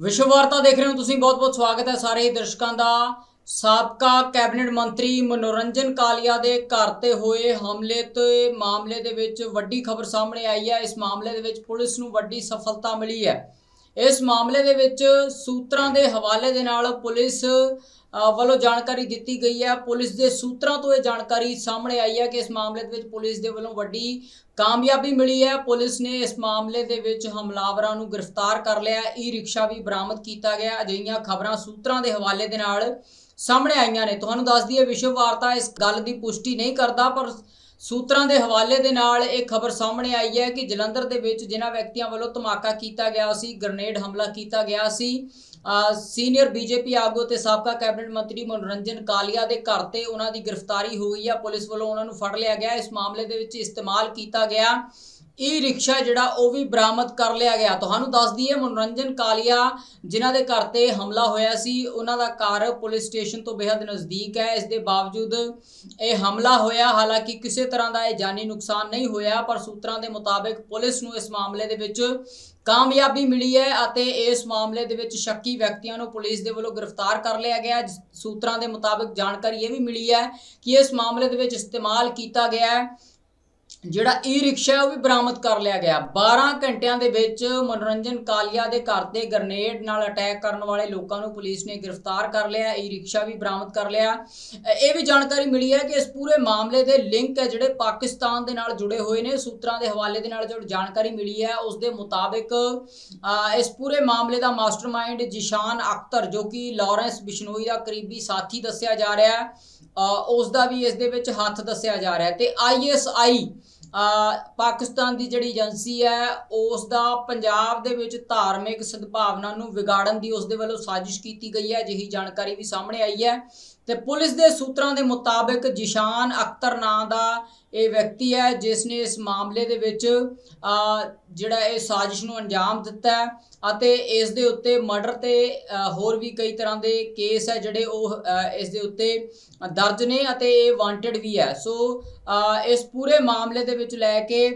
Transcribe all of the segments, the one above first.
ਵਿਸ਼ਵ ਵਾਰਤਾ ਦੇਖ ਰਹੇ ਹੋ ਤੁਸੀਂ ਬਹੁਤ-ਬਹੁਤ ਸਵਾਗਤ ਹੈ ਸਾਰੇ ਹੀ ਦਰਸ਼ਕਾਂ ਦਾ। ਸਾਬਕਾ ਕੈਬਨਿਟ ਮੰਤਰੀ ਮਨੋਰੰਜਨ ਕਾਲੀਆ ਦੇ ਘਰ ਤੇ ਹੋਏ ਹਮਲੇ ਤੇ ਮਾਮਲੇ ਦੇ ਵਿੱਚ ਵੱਡੀ ਖਬਰ ਸਾਹਮਣੇ ਆਈ ਹੈ। ਇਸ ਮਾਮਲੇ ਦੇ ਵਿੱਚ ਪੁਲਿਸ ਨੂੰ ਵੱਡੀ ਸਫਲਤਾ ਮਿਲੀ ਹੈ। ਇਸ ਮਾਮਲੇ ਦੇ ਵਿੱਚ ਸੂਤਰਾਂ ਦੇ ਹਵਾਲੇ ਦੇ ਨਾਲ ਪੁਲਿਸ ਵੱਲੋਂ ਜਾਣਕਾਰੀ ਦਿੱਤੀ ਗਈ ਹੈ। ਪੁਲਿਸ ਦੇ ਸੂਤਰਾਂ ਤੋਂ ਇਹ ਜਾਣਕਾਰੀ ਸਾਹਮਣੇ ਆਈ ਹੈ ਕਿ ਇਸ ਮਾਮਲੇ ਦੇ ਵਿੱਚ ਪੁਲਿਸ ਦੇ ਵੱਲੋਂ ਵੱਡੀ ਕਾਮਯਾਬੀ ਮਿਲੀ ਹੈ। ਪੁਲਿਸ ਨੇ ਇਸ ਮਾਮਲੇ ਦੇ ਵਿੱਚ ਹਮਲਾਵਰਾਂ ਨੂੰ ਗ੍ਰਿਫਤਾਰ ਕਰ ਲਿਆ। ਈ ਰਿਕਸ਼ਾ ਵੀ ਬਰਾਮਦ ਕੀਤਾ ਗਿਆ। ਅਜਿਹੀਆਂ ਖਬਰਾਂ ਸੂਤਰਾਂ ਦੇ ਹਵਾਲੇ ਦੇ ਨਾਲ ਸਾਹਮਣੇ ਆਈਆਂ ਨੇ। ਤੁਹਾਨੂੰ ਦੱਸ ਦਈਏ, ਵਿਸ਼ਵ ਵਾਰਤਾ ਇਸ ਗੱਲ ਦੀ ਪੁਸ਼ਟੀ ਨਹੀਂ ਕਰਦਾ, ਪਰ ਸੂਤਰਾਂ ਦੇ ਹਵਾਲੇ ਦੇ ਨਾਲ ਇਹ ਖਬਰ ਸਾਹਮਣੇ ਆਈ ਹੈ ਕਿ ਜਲੰਧਰ ਦੇ ਵਿੱਚ ਜਿਨ੍ਹਾਂ ਵਿਅਕਤੀਆਂ ਵੱਲੋਂ ਧਮਾਕਾ ਕੀਤਾ ਗਿਆ ਸੀ ਗ੍ਰਨੇਡ ਹਮਲਾ ਕੀਤਾ ਗਿਆ ਸੀ ਅ, ਸੀਨੀਅਰ ਬੀਜੇਪੀ ਆਗੂ ਤੇ ਸਾਬਕਾ ਕੈਬਨਿਟ ਮੰਤਰੀ ਮਨੋਰੰਜਨ ਕਾਲੀਆ ਦੇ ਘਰ ਤੇ ਉਹਨਾਂ ਦੀ ਗ੍ਰਿਫਤਾਰੀ ਹੋਈ ਹੈ। ਪੁਲਿਸ ਵੱਲੋਂ ਉਹਨਾਂ ਨੂੰ ਫੜ ਲਿਆ ਗਿਆ। ਇਸ ਮਾਮਲੇ ਦੇ ਵਿੱਚ ਇਸਤੇਮਾਲ ਕੀਤਾ ਗਿਆ। ਈ ਰਿਕਸ਼ਾ ਜਿਹੜਾ ਉਹ ਵੀ ਬਰਾਮਦ ਕਰ ਲਿਆ ਗਿਆ। ਤੁਹਾਨੂੰ ਦੱਸ ਦਈਏ, ਮਨੋਰੰਜਨ ਕਾਲੀਆ ਜਿਨ੍ਹਾਂ ਦੇ ਘਰ ਤੇ ਹਮਲਾ ਹੋਇਆ ਸੀ, ਉਹਨਾਂ ਦਾ ਘਰ ਪੁਲਿਸ ਸਟੇਸ਼ਨ ਤੋਂ ਬੇहद ਨਜ਼ਦੀਕ ਹੈ। ਇਸ ਦੇ ਬਾਵਜੂਦ ਇਹ ਹਮਲਾ ਹੋਇਆ। ਹਾਲਾਂਕਿ ਕਿਸੇ ਤਰ੍ਹਾਂ ਦਾ ਇਹ ਜਾਨੀ ਨੁਕਸਾਨ ਨਹੀਂ ਹੋਇਆ, ਪਰ ਸੂਤਰਾਂ ਦੇ ਮੁਤਾਬਕ ਪੁਲਿਸ ਨੂੰ ਇਸ ਮਾਮਲੇ ਦੇ ਵਿੱਚ ਕਾਮਯਾਬੀ ਮਿਲੀ ਹੈ ਅਤੇ ਇਸ ਮਾਮਲੇ ਦੇ ਵਿੱਚ ਸ਼ੱਕੀ ਵਿਅਕਤੀਆਂ ਨੂੰ ਪੁਲਿਸ ਦੇ ਵੱਲੋਂ ਗ੍ਰਿਫਤਾਰ ਕਰ ਲਿਆ ਗਿਆ। ਸੂਤਰਾਂ ਦੇ ਮੁਤਾਬਕ ਜਾਣਕਾਰੀ ਇਹ ਵੀ ਮਿਲੀ ਹੈ ਕਿ ਇਸ ਮਾਮਲੇ ਦੇ ਵਿੱਚ ਇਸਤੇਮਾਲ ਕੀਤਾ ਗਿਆ ਹੈ। ਜਿਹੜਾ ਈ ਰਿਕਸ਼ਾ ਹੈ, ਉਹ ਵੀ ਬਰਾਮਦ ਕਰ ਲਿਆ ਗਿਆ। 12 ਘੰਟਿਆਂ ਦੇ ਵਿੱਚ ਮਨੋਰੰਜਨ ਕਾਲੀਆ ਦੇ ਘਰ ਤੇ ਗ੍ਰਨੇਡ ਨਾਲ ਅਟੈਕ ਕਰਨ ਵਾਲੇ ਲੋਕਾਂ ਨੂੰ ਪੁਲਿਸ ਨੇ ਗ੍ਰਿਫਤਾਰ ਕਰ ਲਿਆ। ਈ ਰਿਕਸ਼ਾ ਵੀ ਬਰਾਮਦ ਕਰ ਲਿਆ। ਇਹ ਵੀ ਜਾਣਕਾਰੀ ਮਿਲੀ ਹੈ ਕਿ ਇਸ ਪੂਰੇ ਮਾਮਲੇ ਦੇ ਲਿੰਕ ਹੈ ਜਿਹੜੇ ਪਾਕਿਸਤਾਨ ਦੇ ਨਾਲ ਜੁੜੇ ਹੋਏ ਨੇ। ਸੂਤਰਾਂ ਦੇ ਹਵਾਲੇ ਦੇ ਨਾਲ ਜੋ ਜਾਣਕਾਰੀ ਮਿਲੀ ਹੈ, ਉਸ ਦੇ ਮੁਤਾਬਕ ਇਸ ਪੂਰੇ ਮਾਮਲੇ ਦਾ ਮਾਸਟਰਮਾਈਂਡ ਜਿਸ਼ਾਨ ਅਖਤਰ, ਜੋ ਕਿ ਲਾਰੈਂਸ ਬਿਸ਼ਨੋਈ ਦਾ ਕਰੀਬੀ ਸਾਥੀ ਦੱਸਿਆ ਜਾ ਰਿਹਾ ਹੈ ਉਸ ਦਾ ਵੀ ਇਸ ਦੇ ਵਿੱਚ ਹੱਥ ਦੱਸਿਆ ਜਾ ਰਿਹਾ ਹੈ। ਤੇ ਆਈਐਸਆਈ ਪਾਕਿਸਤਾਨ ਦੀ ਜਿਹੜੀ ਏਜੰਸੀ ਹੈ ਉਸ ਦਾ ਪੰਜਾਬ ਦੇ ਵਿੱਚ ਧਾਰਮਿਕ ਸਦਭਾਵਨਾ ਨੂੰ ਵਿਗਾੜਨ ਦੀ ਉਸ ਦੇ ਵੱਲੋਂ ਸਾਜ਼ਿਸ਼ ਕੀਤੀ ਗਈ ਹੈ, ਅਜਿਹੀ ਜਾਣਕਾਰੀ ਵੀ ਸਾਹਮਣੇ ਆਈ ਹੈ। ਤੇ ਪੁਲਿਸ ਦੇ ਸੂਤਰਾਂ ਦੇ ਮੁਤਾਬਕ ਜਿਸ਼ਾਨ ਅਖਤਰ ਨਾਂ ਦਾ ਇਹ ਵਿਅਕਤੀ ਹੈ, ਜਿਸ ਨੇ ਇਸ ਮਾਮਲੇ ਦੇ ਵਿੱਚ ਜਿਹੜਾ ਇਹ ਸਾਜ਼ਿਸ਼ ਨੂੰ ਅੰਜਾਮ ਦਿੱਤਾ ਹੈ ਅਤੇ ਇਸ ਦੇ ਉੱਤੇ ਮਰਡਰ ਤੇ ਹੋਰ ਵੀ ਕਈ ਤਰ੍ਹਾਂ ਦੇ ਕੇਸ ਹੈ ਜਿਹੜੇ ਉਹ ਇਸ ਦੇ ਉੱਤੇ ਦਰਜ ਨੇ ਅਤੇ ਇਹ ਵਾਂਟਡ ਵੀ ਹੈ। ਸੋ ਇਸ ਪੂਰੇ ਮਾਮਲੇ ਦੇ ਵਿੱਚ ਲੈ ਕੇ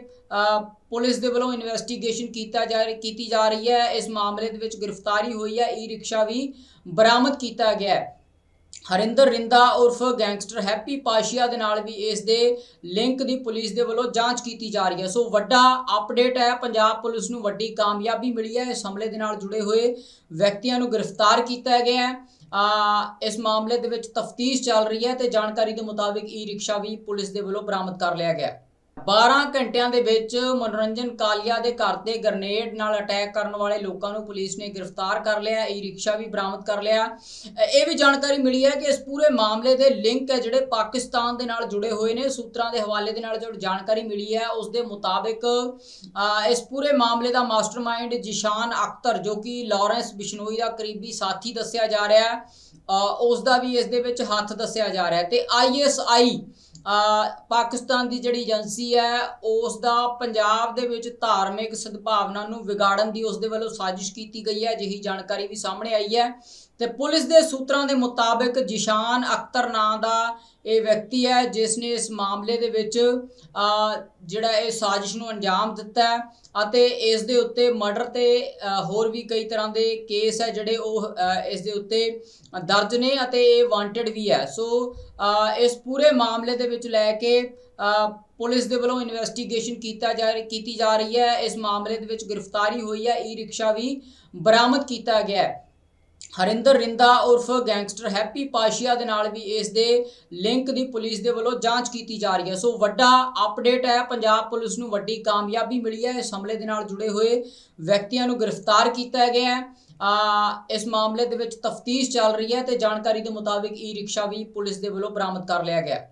ਪੁਲਿਸ ਦੇ ਵੱਲੋਂ ਇਨਵੈਸਟੀਗੇਸ਼ਨ ਕੀਤਾ ਜਾ ਕੀਤੀ ਜਾ ਰਹੀ ਹੈ। ਇਸ ਮਾਮਲੇ ਦੇ ਵਿੱਚ ਗ੍ਰਿਫਤਾਰੀ ਹੋਈ ਹੈ। ਈ ਰਿਕਸ਼ਾ ਵੀ ਬਰਾਮਦ ਕੀਤਾ ਗਿਆ ਹੈ। ਹਰਿੰਦਰ ਰਿੰਦਾ ਉਰਫ ਗੈਂਗਸਟਰ ਹੈਪੀ ਪਾਸ਼ੀਆ ਦੇ ਨਾਲ ਵੀ ਇਸ ਦੇ ਲਿੰਕ ਦੀ ਪੁਲਿਸ ਦੇ ਵੱਲੋਂ ਜਾਂਚ ਕੀਤੀ ਜਾ ਰਹੀ ਹੈ। ਸੋ ਵੱਡਾ ਅਪਡੇਟ ਹੈ। ਪੰਜਾਬ ਪੁਲਿਸ ਨੂੰ ਵੱਡੀ ਕਾਮਯਾਬੀ ਮਿਲੀ ਹੈ। ਇਸ ਹਮਲੇ ਦੇ ਨਾਲ ਜੁੜੇ ਹੋਏ ਵਿਅਕਤੀਆਂ ਨੂੰ ਗ੍ਰਿਫਤਾਰ ਕੀਤਾ ਗਿਆ ਹੈ। ਇਸ ਮਾਮਲੇ ਦੇ ਵਿੱਚ ਤਫਤੀਸ਼ ਚੱਲ ਰਹੀ ਹੈ ਤੇ ਜਾਣਕਾਰੀ ਦੇ ਮੁਤਾਬਿਕ ਈ ਰਿਕਸ਼ਾ ਵੀ ਪੁਲਿਸ ਦੇ ਵੱਲੋਂ ਬਰਾਮਦ ਕਰ ਲਿਆ ਗਿਆ 12 ਘੰਟਿਆਂ ਦੇ ਵਿੱਚ ਮਨੋਰੰਜਨ ਕਾਲੀਆ ਦੇ ਘਰ ਤੇ ਗ੍ਰਨੇਡ ਨਾਲ ਅਟੈਕ ਕਰਨ ਵਾਲੇ ਲੋਕਾਂ ਨੂੰ ਪੁਲਿਸ ਨੇ ਗ੍ਰਿਫਤਾਰ ਕਰ ਲਿਆ ਈ ਰਿਕਸ਼ਾ ਵੀ ਬਰਾਮਦ ਕਰ ਲਿਆ। ਇਹ ਵੀ ਜਾਣਕਾਰੀ ਮਿਲੀ ਹੈ ਕਿ ਇਸ ਪੂਰੇ ਮਾਮਲੇ ਦੇ ਲਿੰਕ ਹੈ ਜਿਹੜੇ ਪਾਕਿਸਤਾਨ ਦੇ ਨਾਲ ਜੁੜੇ ਹੋਏ ਨੇ, ਸੂਤਰਾਂ ਦੇ ਹਵਾਲੇ ਦੇ ਨਾਲ ਜੋ ਜਾਣਕਾਰੀ ਮਿਲੀ ਹੈ, ਉਸ ਦੇ ਮੁਤਾਬਕ ਇਸ ਪੂਰੇ ਮਾਮਲੇ ਦਾ ਮਾਸਟਰਮਾਈਂਡ ਜਿਸ਼ਾਨ ਅਖਤਰ, ਜੋ ਕਿ ਲਾਰੈਂਸ ਬਿਸ਼ਨੋਈ ਦਾ ਕਰੀਬੀ ਸਾਥੀ ਦੱਸਿਆ ਜਾ ਰਿਹਾ ਹੈ ਉਸ ਦਾ ਵੀ ਇਸ ਦੇ ਵਿੱਚ ਹੱਥ ਦੱਸਿਆ ਜਾ ਰਿਹਾ ਹੈ। ਤੇ ਆਈਐਸਆਈ ਪਾਕਿਸਤਾਨ ਦੀ ਜਿਹੜੀ ਏਜੰਸੀ ਹੈ ਉਸ ਦਾ ਪੰਜਾਬ ਦੇ ਵਿੱਚ ਧਾਰਮਿਕ ਸਦਭਾਵਨਾ ਨੂੰ ਵਿਗਾੜਨ ਦੀ ਉਸ ਦੇ ਵੱਲੋਂ ਸਾਜ਼ਿਸ਼ ਕੀਤੀ ਗਈ ਹੈ। ਅਜਿਹੀ ਜਾਣਕਾਰੀ ਵੀ ਸਾਹਮਣੇ ਆਈ ਹੈ। ਤੇ ਪੁਲਿਸ ਦੇ ਸੂਤਰਾਂ ਦੇ ਮੁਤਾਬਕ ਜਿਸ਼ਾਨ ਅਖਤਰ ਨਾਂ ਦਾ ਇਹ ਵਿਅਕਤੀ ਹੈ, ਜਿਸ ਨੇ ਇਸ ਮਾਮਲੇ ਦੇ ਵਿੱਚ ਜਿਹੜਾ ਇਹ ਸਾਜ਼ਿਸ਼ ਨੂੰ ਅੰਜਾਮ ਦਿੱਤਾ ਹੈ ਅਤੇ ਇਸ ਦੇ ਉੱਤੇ ਮਰਡਰ ਤੇ ਹੋਰ ਵੀ ਕਈ ਤਰ੍ਹਾਂ ਦੇ ਕੇਸ ਹੈ ਜਿਹੜੇ ਉਹ ਇਸ ਦੇ ਉੱਤੇ ਦਰਜ ਨੇ ਅਤੇ ਇਹ ਵਾਂਟਡ ਵੀ ਹੈ। ਸੋ ਇਸ ਪੂਰੇ ਮਾਮਲੇ ਦੇ ਵਿੱਚ ਲੈ ਕੇ ਪੁਲਿਸ ਦੇ ਵੱਲੋਂ ਇਨਵੈਸਟੀਗੇਸ਼ਨ ਕੀਤਾ ਜਾ ਕੀਤੀ ਜਾ ਰਹੀ ਹੈ। ਇਸ ਮਾਮਲੇ ਦੇ ਵਿੱਚ ਗ੍ਰਿਫਤਾਰੀ ਹੋਈ ਹੈ ਈ ਰਿਕਸ਼ਾ ਵੀ ਬਰਾਮਦ ਕੀਤਾ ਗਿਆ ਹੈ। ਹਰਿੰਦਰ ਰਿੰਦਾ ਉਰਫ ਗੈਂਗਸਟਰ ਹੈਪੀ ਪਾਸ਼ੀਆ ਦੇ ਨਾਲ ਵੀ ਇਸ ਦੇ ਲਿੰਕ ਦੀ ਪੁਲਿਸ ਦੇ ਵੱਲੋਂ ਜਾਂਚ ਕੀਤੀ ਜਾ ਰਹੀ ਹੈ। ਸੋ ਵੱਡਾ ਅਪਡੇਟ ਹੈ, ਪੰਜਾਬ ਪੁਲਿਸ ਨੂੰ ਵੱਡੀ ਕਾਮਯਾਬੀ ਮਿਲੀ ਹੈ। ਇਸ ਹਮਲੇ ਦੇ ਨਾਲ ਜੁੜੇ ਹੋਏ ਵਿਅਕਤੀਆਂ ਨੂੰ ਗ੍ਰਿਫਤਾਰ ਕੀਤਾ ਗਿਆ ਹੈ। ਇਸ ਮਾਮਲੇ ਦੇ ਵਿੱਚ ਤਫਤੀਸ਼ ਚੱਲ ਰਹੀ ਹੈ ਤੇ ਜਾਣਕਾਰੀ ਦੇ ਮੁਤਾਬਿਕ ਈ ਰਿਕਸ਼ਾ ਵੀ ਪੁਲਿਸ ਦੇ ਵੱਲੋਂ ਬਰਾਮਦ ਕਰ ਲਿਆ ਗਿਆ